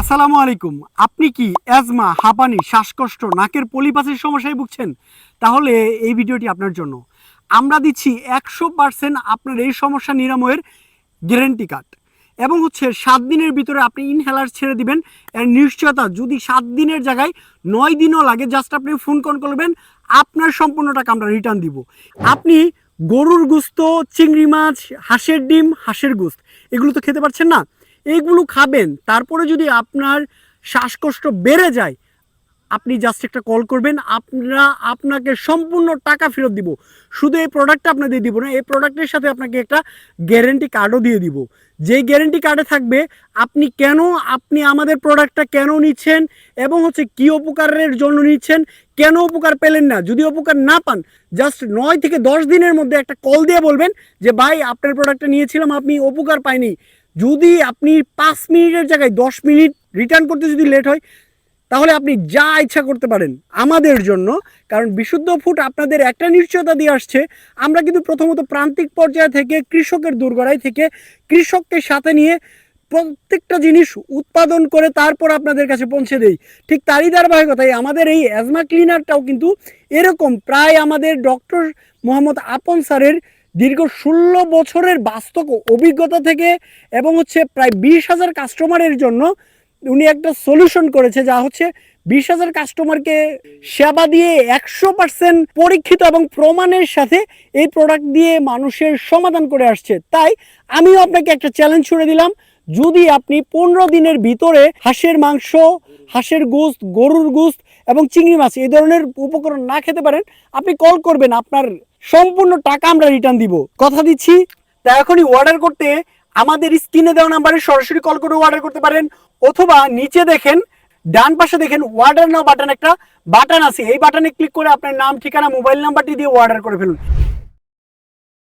আসসালামু আলাইকুম। আপনি কি অ্যাজমা হাঁপানি, শ্বাসকষ্ট, নাকের পলিপাসের সমস্যায় ভুগছেন? তাহলে এই ভিডিওটি আপনার জন্য। আমরা দিচ্ছি একশো পার্সেন্ট আপনার এই সমস্যা নিরাময়ের গ্যারেন্টি কার্ড এবং হচ্ছে সাত দিনের ভিতরে আপনি ইনহেলার ছেড়ে দিবেন। এর নিশ্চয়তা যদি সাত দিনের জায়গায় নয় দিনও লাগে জাস্ট আপনি ফোন কল করবেন, আপনার সম্পূর্ণ টাকা আমরা রিটার্ন দিব। আপনি গরুর গুস্ত, চিংড়ি মাছ, হাঁসের ডিম, হাঁসের গুস্ত, এগুলো তো খেতে পারছেন না? এইগুলো খাবেন, তারপরে যদি আপনার শ্বাসকষ্ট বেড়ে যায়, আপনি জাস্ট একটা কল করবেন আমরা আপনাকে সম্পূর্ণ টাকা ফেরত দিব। শুধু এই প্রোডাক্টটা আপনাদের দিব না, এই প্রোডাক্টের সাথে আপনাকে একটা গ্যারেন্টি কার্ডও দিয়ে দিব। যেই গ্যারেন্টি কার্ডে থাকবে, আপনি কেন, আপনি আমাদের প্রোডাক্টটা কেন নিচ্ছেন এবং হচ্ছে কী উপকারের জন্য নিচ্ছেন, কেন উপকার পেলেন না? যদি উপকার না পান জাস্ট নয় থেকে দশ দিনের মধ্যে একটা কল দিয়ে বলবেন যে, ভাই, আপনার প্রোডাক্টটা নিয়েছিলাম, আপনি উপকার পাইনি। যদি আপনি পাঁচ মিনিটের জায়গায় দশ মিনিট রিটার্ন করতে যদি লেট হয়, তাহলে আপনি যা ইচ্ছা করতে পারেন আমাদের জন্য। কারণ বিশুদ্ধ ফুড আপনাদের একটা নিশ্চয়তা দিয়ে আসছে। আমরা কিন্তু প্রথমত প্রান্তিক পর্যায় থেকে, কৃষকের দুর্গড়াই থেকে, কৃষককে সাথে নিয়ে প্রত্যেকটা জিনিস উৎপাদন করে তারপর আপনাদের কাছে পৌঁছে দেই। ঠিক তারই ধারাবাহিকতায় আমাদের এই অ্যাজমা ক্লিনারটাও কিন্তু এরকম। প্রায় আমাদের ডক্টর মোহাম্মদ আপন স্যারের দীর্ঘ ষোলো বছরের বাস্তব অভিজ্ঞতা থেকে এবং হচ্ছে প্রায় বিশ হাজার কাস্টমারের জন্য উনি একটা সলিউশন করেছে যা হচ্ছে বিশ হাজার কাস্টমারকে সেবা দিয়ে একশো পার্সেন্ট পরীক্ষিত এবং প্রমাণের সাথে এই প্রোডাক্ট দিয়ে মানুষের সমাধান করে আসছে। তাই আমিও আপনাকে একটা চ্যালেঞ্জ ছুড়ে দিলাম। যদি আপনি পনেরো দিনের ভিতরে হাঁসের মাংস, হাঁসের গোস্ত, গরুর গোস্ত এবং চিংড়ি মাছ এই ধরনের উপকরণ না খেতে পারেন, আপনি কল করবেন আপনার সম্পূর্ণ টাকা আমরা রিটার্ন দিব। কথা দিচ্ছি, তা এখনই অর্ডার করতে আমাদের স্ক্রিনে দেওয়া নাম্বারে সরাসরি কল করে অর্ডার করতে পারেন। অথবা নিচে দেখেন, ডান পাশে দেখেন অর্ডার নাও বাটন একটা বাটন আছে। এই বাটনে ক্লিক করে আপনার নাম, ঠিকানা মোবাইল নাম্বারটি দিয়ে অর্ডার করে ফেলুন।